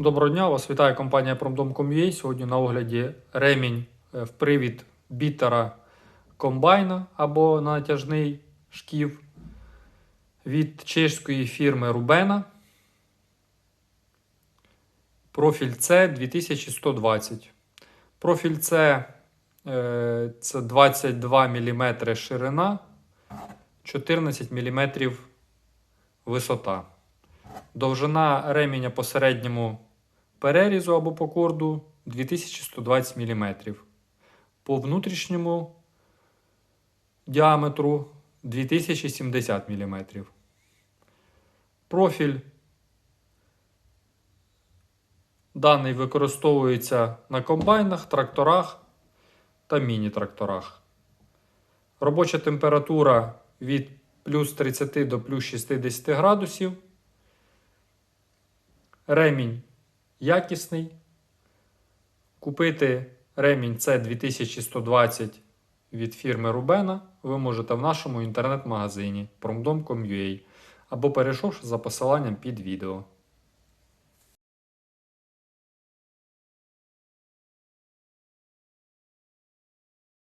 Доброго дня, вас вітає компанія Promdom.com.ua. Сьогодні на огляді ремінь е, в привід бітера комбайна або натяжний шків від чеської фірми Rubena. Профіль C 2120. Профіль C е, це 22 мм ширина, 14 мм висота. Довжина ременя по середньому перерізу або по корду 2120 мм. По внутрішньому діаметру 2070 мм. Профіль даний використовується на комбайнах, тракторах та міні-тракторах. Робоча температура від плюс 30 до плюс 60 градусів. Ремінь якісний. Купити ремінь C 2120 від фірми Рубена ви можете в нашому інтернет-магазині promdom.com.ua або перейшовши за посиланням під відео.